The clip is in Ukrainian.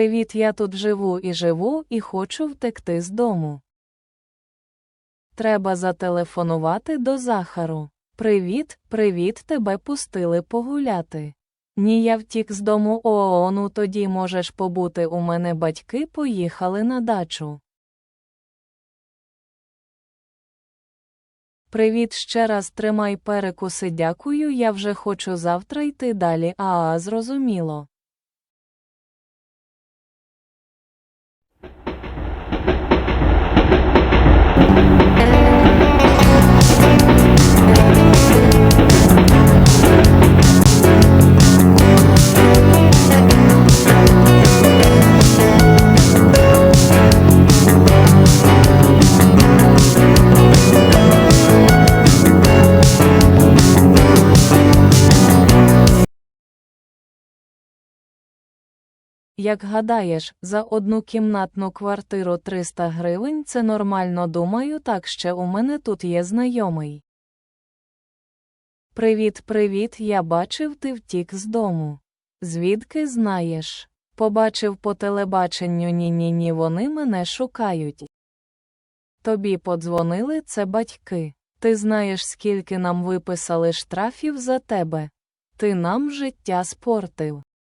Привіт, я тут живу і живу, і хочу втекти з дому. Треба зателефонувати до Захару. Привіт, привіт, тебе пустили погуляти. Ні, я втік з дому ООО, ну тоді можеш побути у мене батьки поїхали на дачу. Привіт ще раз тримай перекуси дякую, я вже хочу завтра йти далі, а, зрозуміло. Як гадаєш, за одну кімнатну квартиру 300 гривень це нормально думаю, так ще у мене тут є знайомий. Привіт, привіт, я бачив, ти втік з дому. Звідки знаєш? Побачив по телебаченню ні-ні-ні, вони мене шукають. Тобі подзвонили це батьки. Ти знаєш, скільки нам виписали штрафів за тебе. Ти нам життя спортив.